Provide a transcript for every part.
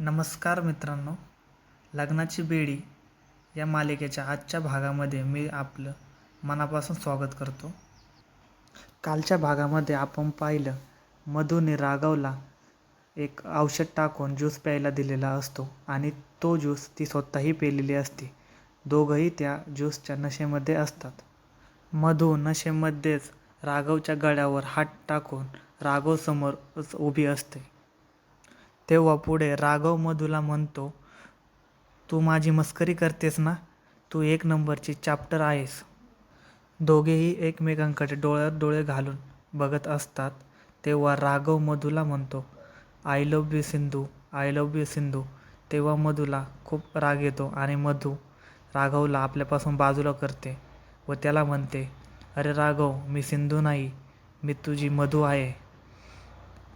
नमस्कार मित्रांनो. लग्नाची बेडी या मालिकेच्या आजच्या भागामध्ये मी आपलं मनापासून स्वागत करतो. कालच्या भागामध्ये आपण पाहिलं मधूने राघवला एक औषध टाकून ज्यूस प्यायला दिलेला असतो आणि तो ज्यूस ती स्वतःही पेलेली असते. दोघंही त्या ज्यूसच्या नशेमध्ये असतात. मधू नशेमध्येच राघवच्या गळ्यावर हात टाकून राघवसमोरच उभी असते. तेव्हा पुढे राघव मधूला म्हणतो तू माझी मस्करी करतेस ना? तू एक नंबरची चॅप्टर आहेस. दोघेही एकमेकांकडे डोळ्यात डोळे घालून बघत असतात. तेव्हा राघव मधूला म्हणतो I love you Sindhu I love you Sindhu. तेव्हा मधूला खूप राग येतो आणि मधू राघवला आपल्यापासून बाजूला करते व त्याला म्हणते अरे राघव मी सिंधू नाही मी तुझी मधू आहे.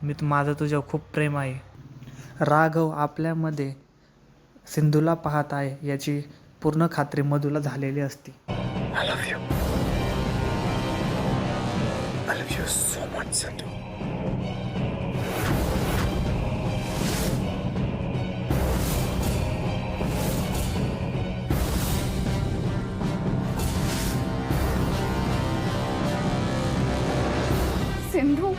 मी माझं तुझ्यावर खूप प्रेम आहे. राघव आपल्यामध्ये सिंधूला पाहत आहे याची पूर्ण खात्री मधूला झालेली असते. सिंधू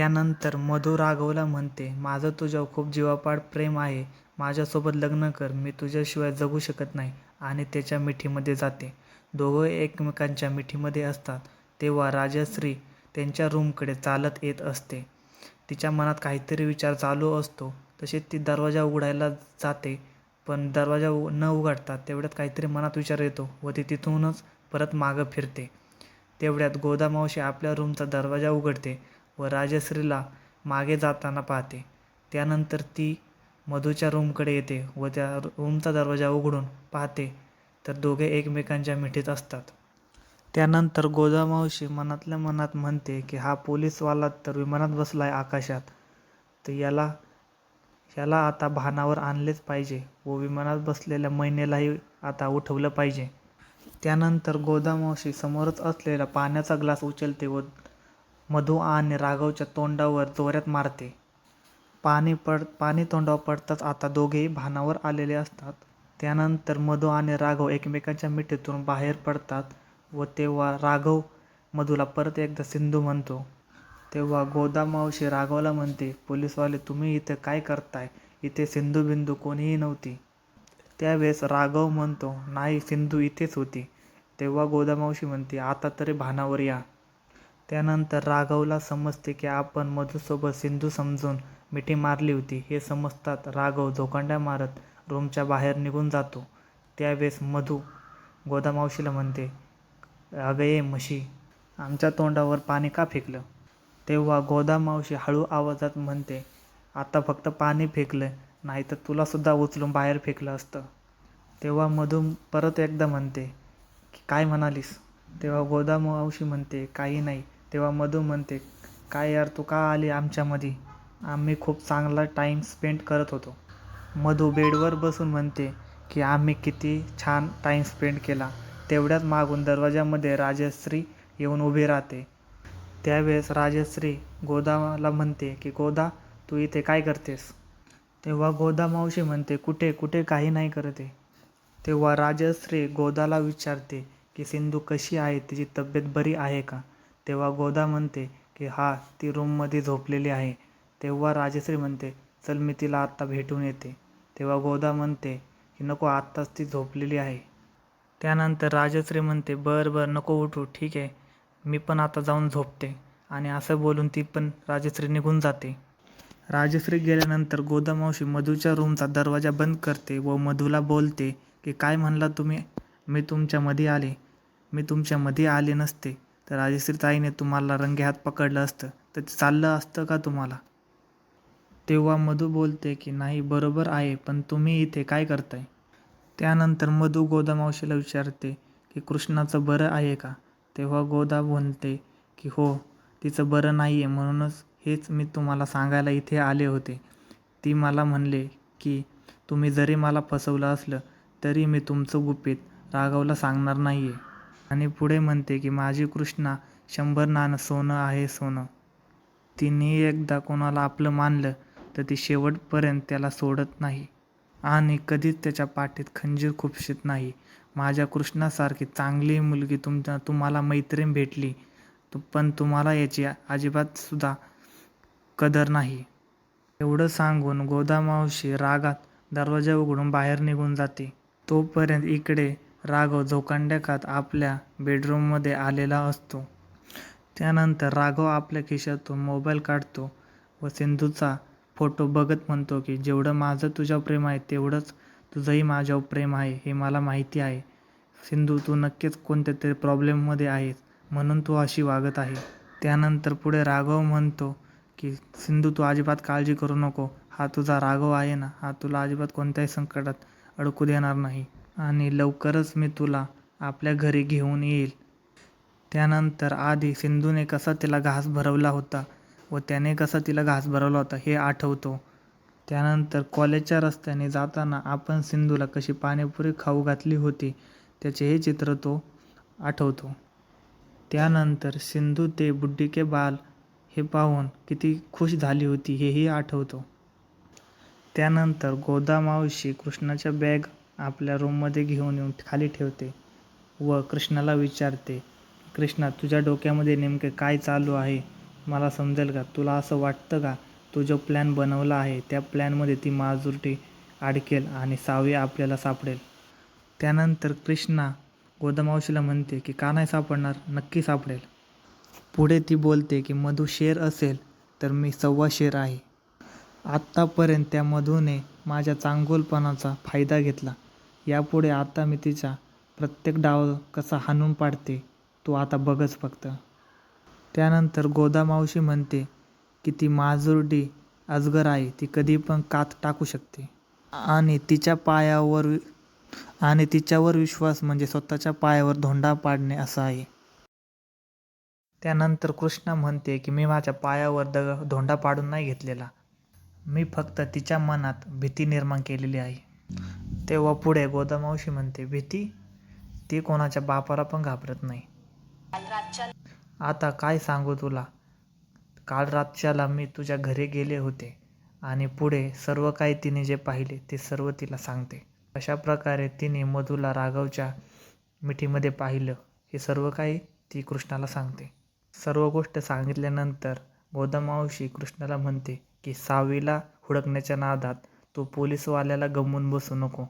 त्यानंतर मधू राघवला म्हणते माझं तुझ्यावर खूप जीवापाड प्रेम आहे. माझ्यासोबत लग्न कर. मी तुझ्याशिवाय जगू शकत नाही आणि त्याच्या मिठीमध्ये जाते. दोघं एकमेकांच्या मिठीमध्ये असतात. तेव्हा राजश्री त्यांच्या रूमकडे चालत येत असते. तिच्या मनात काहीतरी विचार चालू असतो. तसेच ती दरवाजा उघडायला जाते पण दरवाजा उ न उघडता तेवढ्यात काहीतरी मनात विचार येतो व ती तिथूनच परत मागं फिरते. तेवढ्यात गोदामावशी आपल्या रूमचा दरवाजा उघडते. व राजश्रीला मागे जाताना पाहते. त्यानंतर ती मधूच्या रूमकडे येते व त्या रूमचा दरवाजा उघडून पाहते. तर दोघे एकमेकांच्या मिठीत असतात. त्यानंतर गोदामावशी मनातल्या मनात म्हणते की हा पोलीसवाला तर विमानात बसला आहे आकाशात. तर याला याला आता भानावर आणलेच पाहिजे व विमानात बसलेल्या महिनेलाही आता उठवलं पाहिजे. त्यानंतर गोदामावशी समोरच असलेला पाण्याचा ग्लास उचलते व मधू आणि राघवच्या तोंडावर जोऱ्यात मारते. पाणी पड पाणी तोंडावर पडताच आता दोघेही भानावर आलेले असतात. त्यानंतर मधू आणि राघव एकमेकांच्या मिठीतून बाहेर पडतात व तेव्हा राघव मधूला परत एकदा सिंधू म्हणतो. तेव्हा गोदामावशी राघवला म्हणते पोलीसवाले तुम्ही इथे काय करताय? इथे सिंधू बिंदू कोणीही नव्हती. त्यावेळेस राघव म्हणतो नाही सिंधू इथेच होती. तेव्हा गोदामावशी म्हणते आता तरी भानावर या. त्यानंतर राघवला समजते की आपण मधूसोबत सिंधू समजून मिठी मारली होती. हे समजतात राघव झोकांड्या मारत रूमच्या बाहेर निघून जातो. त्यावेळेस मधू गोदामावशीला म्हणते अगं ये म्हशी आमच्या तोंडावर पाणी का फेकलं? तेव्हा गोदामावशी हळू आवाजात म्हणते आता फक्त पाणी फेकलं नाही तर तुलासुद्धा उचलून बाहेर फेकलं असतं. तेव्हा मधू परत एकदा म्हणते की काय म्हणालीस? तेव्हा गोदामावशी म्हणते काही नाही तेव्हा मधू म्हणते काय यार तू का आली आमच्यामध्ये आम्ही खूप चांगला टाईम स्पेंड करत होतो. मधू बेडवर बसून म्हणते की आम्ही किती छान टाईम स्पेंड केला. तेवढ्यात मागून दरवाजामध्ये राजश्री येऊन उभी राहते. त्यावेळेस राजश्री गोदाला म्हणते की गोदा तू इथे काय करतेस? तेव्हा गोदा मावशी म्हणते कुठे कुठे काही नाही करते तेव्हा राजश्री गोदाला विचारते की सिंधू कशी आहे? तिची तब्येत बरी आहे का? तेव्हा गोदा म्हणते की हा ती रूममध्ये झोपलेली आहे. तेव्हा राजश्री म्हणते चल मी तिला आत्ता भेटून येते. तेव्हा गोदा म्हणते की नको आत्ताच ती झोपलेली आहे. त्यानंतर राजश्री म्हणते बरं बरं नको उठू ठीक आहे. मी पण आता जाऊन झोपते. आणि असं बोलून ती पण राजश्री निघून जाते. राजश्री गेल्यानंतर गोदामावशी मधूच्या रूमचा दरवाजा बंद करते व मधूला बोलते की काय म्हणला तुम्ही? मी तुमच्यामध्ये आले. मी तुमच्यामध्ये आले नसते. तर राजश्री ताईने तुम्हाला रंगे हात पकडलं असतं तर चाललं असतं का तुम्हाला? तेव्हा मधू बोलते की नाही बरोबर आहे पण तुम्ही इथे काय करताय? त्यानंतर मधू गोदामावशीला विचारते की कृष्णाचं बरं आहे का? तेव्हा गोदा म्हणते की हो तिचं बरं नाही आहे म्हणूनच हेच मी तुम्हाला सांगायला इथे आले होते. ती मला म्हणले की तुम्ही जरी मला फसवलं असलं तरी मी तुमचं गुपित राघवला सांगणार नाही आहे आणि पुढे म्हणते की माझी कृष्णा शंभर नाणं सोनं आहे सोनं. तिने एकदा कोणाला आपलं मानलं तर ती शेवटपर्यंत त्याला सोडत नाही. आणि कधीच त्याच्या पाठीत खंजीर खुपशीत नाही. माझ्या कृष्णासारखी चांगली मुलगी तुमच्या तुम्हाला मैत्रीण भेटली तु पण तुम्हाला याची अजिबातसुद्धा कदर नाही. एवढं सांगून गोदामावशी रागात दरवाजा उघडून बाहेर निघून जाते. तोपर्यंत इकडे राघव झोकांड्याकात आपल्या बेडरूममध्ये आलेला असतो. त्यानंतर राघव आपल्या खिशातून मोबाईल काढतो व सिंधूचा फोटो बघत म्हणतो की जेवढं माझं तुझ्यावर प्रेम आहे तेवढंच तुझंही माझ्यावर प्रेम आहे हे मला माहिती आहे. सिंधू तू नक्कीच कोणत्या तरी प्रॉब्लेममध्ये आहेस म्हणून तू अशी वागत आहे. त्यानंतर पुढे राघव म्हणतो की सिंधू तू अजिबात काळजी करू नको. हा तुझा राघव आहे ना हा तुला अजिबात कोणत्याही संकटात अडकू देणार नाही. आणि लवकरच मी तुला आपल्या घरी घेऊन येईल. त्यानंतर आधी सिंधूने कसा तिला घास भरवला होता व त्याने कसा तिला घास भरवला होता हे आठवतो. त्यानंतर कॉलेजच्या रस्त्याने जाताना आपण सिंधूला कशी पाणीपुरी खाऊ घातली होती त्याचे हे चित्र तो आठवतो. त्यानंतर सिंधू ते बुड्डी के बाल हे पाहून किती खुश झाली होती हेही आठवतो. त्यानंतर गोदामावशी कृष्णाच्या बॅग आपल्या रूममध्ये घेऊन येऊन खाली ठेवते व कृष्णाला विचारते कृष्णा तुझ्या डोक्यामध्ये नेमके काय चालू आहे? मला समजेल का? तुला असं वाटतं का? तू जो प्लॅन बनवला आहे त्या प्लॅनमध्ये ती माजुरटी अडकेल आणि सावी आपल्याला सापडेल. त्यानंतर कृष्णा गोदामावशीला म्हणते की का नाही सापडणार? नक्की सापडेल. पुढे ती बोलते की मधू शेर असेल तर मी सव्वा शेर आहे. आत्तापर्यंत त्या मधूने माझ्या चांगोलपणाचा फायदा घेतला. यापुढे आता मी तिचा प्रत्येक डाव कसा हाणून पाडते तू आता बघच फक्त. त्यानंतर गोदामावशी म्हणते की ती माजुरडी अजगर आहे ती कधी पण कात टाकू शकते. आणि तिच्या पायावर आणि तिच्यावर विश्वास म्हणजे स्वतःच्या पायावर धोंडा पाडणे असं आहे. त्यानंतर कृष्णा म्हणते की मी माझ्या पायावर दग धोंडा पाडून नाही घेतलेला. मी फक्त तिच्या मनात भीती निर्माण केलेली आहे. तेव्हा पुढे गोदामावशी म्हणते भीती? ती कोणाच्या बापाला पण घाबरत नाही. आता काय सांगू तुला? काल रातच्याला मी तुझ्या घरी गेले होते आणि पुढे सर्व काही तिने जे पाहिले ते सर्व तिला सांगते. अशा प्रकारे तिने मधूला राघवच्या मिठीमध्ये पाहिलं. हे सर्व काही ती कृष्णाला सांगते. सर्व गोष्ट सांगितल्यानंतर गोदामावशी कृष्णाला म्हणते की सावीला हुडकण्याच्या नादात तू पोलीसवाल्याला गमवून बसू नको.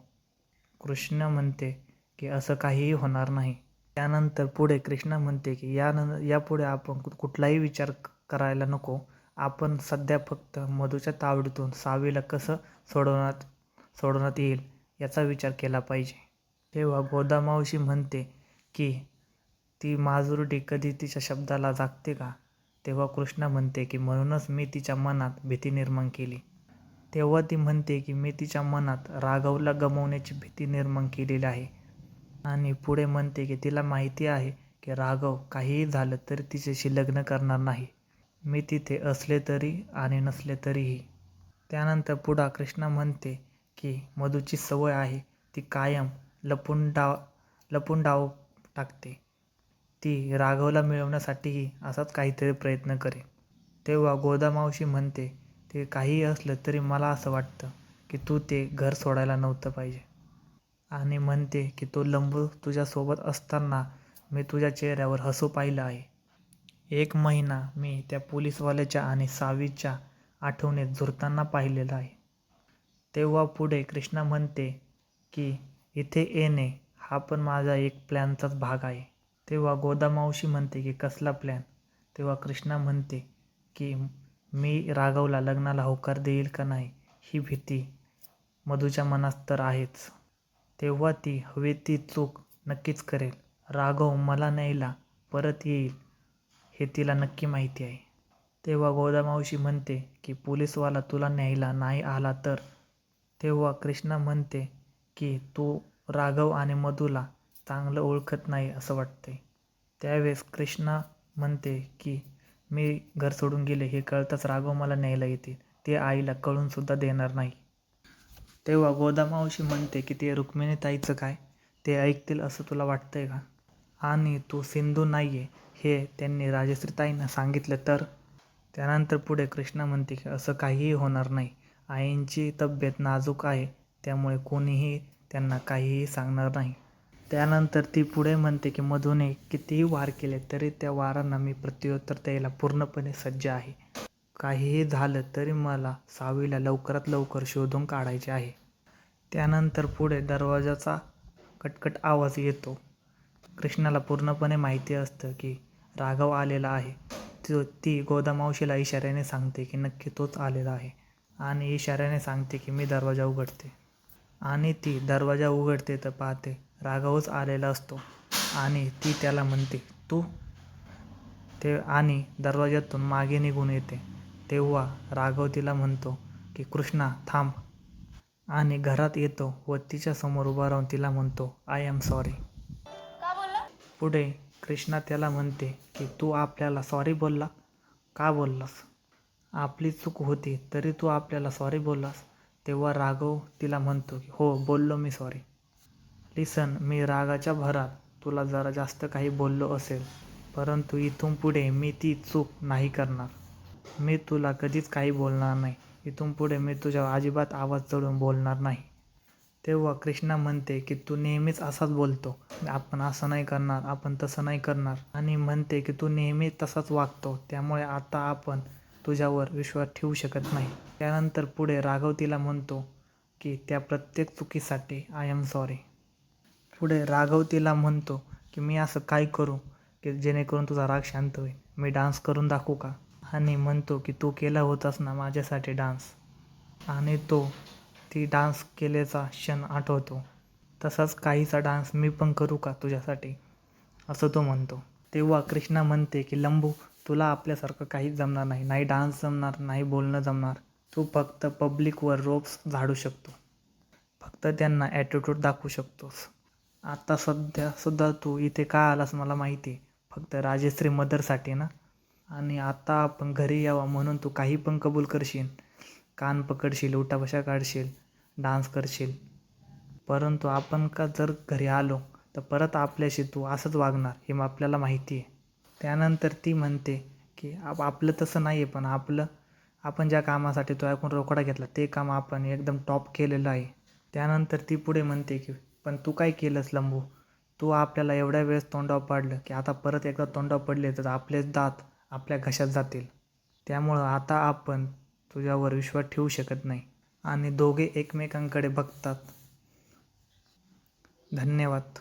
कृष्ण म्हणते की असं काहीही होणार नाही. त्यानंतर पुढे कृष्णा म्हणते की यानं यापुढे आपण कु- कुठलाही विचार करायला नको. आपण सध्या फक्त मधूच्या तावडीतून सावीला कसं सोडवण्यात सोडवण्यात येईल याचा विचार केला पाहिजे. तेव्हा गोदामावशी म्हणते की ती माजुरडी कधी तिच्या शब्दाला जागते का? तेव्हा कृष्णा म्हणते की म्हणूनच मी तिच्या मनात भीती निर्माण केली. तेव्हा ती म्हणते की मी तिच्या मनात राघवला गमावण्याची भीती निर्माण केलेली आहे. आणि पुढे म्हणते की तिला माहिती आहे की राघव काहीही झालं तरी तिच्याशी लग्न करणार नाही. मी तिथे असले तरी आणि नसले तरीही. त्यानंतर पुढा कृष्णा म्हणते की मधूची सवय आहे. ती कायम लपून डाव लपून डाव टाकते. ती राघवला मिळवण्यासाठीही असाच काहीतरी प्रयत्न करेल तेव्हा गोदामावशी म्हणते ते काहीही असलं तरी मला असं वाटतं की तू ते घर सोडायला नव्हतं पाहिजे. आणि म्हणते की तो लंबू तुझ्यासोबत असताना मी तुझ्या चेहऱ्यावर हसू पाहिलं आहे. एक महिना मी त्या पोलीसवाल्याच्या आणि सावीच्या आठवणीत झुरताना पाहिलेलं आहे. तेव्हा पुढे कृष्णा म्हणते की इथे येणे हा पण माझा एक प्लॅनचाच भाग आहे. तेव्हा गोदामावशी म्हणते की कसला प्लॅन? तेव्हा कृष्णा म्हणते की मी राघवला लग्नाला होकार देईल का नाही ही भीती मधूच्या मनात तर आहेच. तेव्हा ती हवी ती चूक नक्कीच करेल. राघव मला न्यायला परत येईल हे तिला नक्की माहिती आहे. तेव्हा गोदामावशी म्हणते की पोलीसवाला तुला न्यायला नाही आला तर? तेव्हा कृष्णा म्हणते की तू राघव आणि मधूला चांगलं ओळखत नाही असं वाटते त्यावेळेस कृष्णा म्हणते की मी घर सोडून गेले हे कळताच राघव मला न्यायला येतील. ते आईला कळूनसुद्धा देणार नाही. तेव्हा गोदामावशी म्हणते की ते रुक्मिणीताईचं काय? ते ऐकतील असं तुला वाटतंय का? आणि तू सिंधू नाही आहे हे त्यांनी राजश्रीताईंना सांगितलं तर? त्यानंतर पुढे कृष्णा म्हणते की असं काहीही होणार नाही. आईंची तब्येत नाजूक आहे त्यामुळे कोणीही त्यांना काहीही सांगणार नाही. त्यानंतर ती पुढे म्हणते की मधूने कितीही वार केले तरी त्या वारांना मी प्रत्युत्तर द्यायला पूर्णपणे सज्ज आहे. काहीही झालं तरी मला सावीला लवकरात लवकर शोधून काढायचे आहे. त्यानंतर पुढे दरवाजाचा कटकट आवाज येतो. कृष्णाला पूर्णपणे माहिती असतं की राघव आलेला आहे. तो ती गोदामावशीला इशाऱ्याने सांगते की नक्की तोच आलेला आहे. आणि इशाऱ्याने सांगते की मी दरवाजा उघडते. आणि ती दरवाजा उघडते तर पाहते राघवच आलेला असतो आणि ती त्याला म्हणते तू ते आणि दरवाज्यातून मागे निघून येते. तेव्हा राघव तिला म्हणतो की कृष्णा थांब. आणि घरात येतो व तिच्या समोर उभा राहून तिला म्हणतो आय एम सॉरी पुढे कृष्णा त्याला म्हणते की तू आपल्याला सॉरी बोलला? का बोललास? आपली चूक होती तरी तू आपल्याला सॉरी बोललास? तेव्हा राघव तिला म्हणतो की हो बोललो मी सॉरी लिसन मी रागाच्या भरात तुला जरा जास्त काही बोललो असेल परंतु इथून पुढे मी ती चूक नाही करणार. मी तुला कधीच काही बोलणार नाही. इथून पुढे मी तुझ्या अजिबात आवाज चढून बोलणार नाही. तेव्हा कृष्णा म्हणते की तू नेहमीच असाच बोलतो. आपण असं नाही करणार आपण तसं नाही करणार. आणि म्हणते की तू नेहमी तसाच वागतो. त्यामुळे आता आपण तुझ्यावर विश्वास ठेवू शकत नाही. त्यानंतर पुढे राघव तिला म्हणतो की त्या प्रत्येक चुकीसाठी आय एम सॉरी पुढे राघव तिला म्हणतो की मी असं काय करू की जेणेकरून तुझा राग शांत होईल? मी डान्स करून दाखवू का? आणि म्हणतो की तू केला होतास ना माझ्यासाठी डान्स. आणि तो ती डान्स केल्याचा क्षण आठवतो. तसाच काहीचा डान्स मी पण करू का तुझ्यासाठी? असं तो म्हणतो. तेव्हा कृष्णा म्हणते की लंबू तुला आपल्यासारखं काहीच जमणार नाही. नाही डान्स जमणार नाही बोलणं जमणार. तू फक्त पब्लिकवर रोप्स झाडू शकतो. फक्त त्यांना ॲटिट्यूड दाखवू शकतोस. आत्ता सध्या सुद्धा तू इथे का आलास मला माहिती आहे. फक्त राजश्री मदरसाठी ना. आणि आत्ता आपण घरी यावं म्हणून तू काही पण कबूल करशील. कान पकडशील उठाबशा काढशील डान्स करशील. परंतु आपण का जर घरी आलो तर परत आपल्याशी तू असंच वागणार हे मग आपल्याला माहिती आहे. त्यानंतर ती म्हणते की आप आपलं तसं नाही आहे पण आपलं आपण ज्या कामासाठी तो ऐकून रोकडा घेतला ते काम आपण एकदम टॉप केलेलं आहे. त्यानंतर ती पुढे म्हणते की पण तू काय केलंस लंबू? तू आपल्याला एवढ्या वेळेस तोंडावर पाडलं की आता परत एकदा तोंडावर पडले तर आपलेच दात आपल्या घशात जातील. त्यामुळं आता आपण तुझ्यावर विश्वास ठेवू शकत नाही आणि दोघे एकमेकांकडे बघतात. धन्यवाद.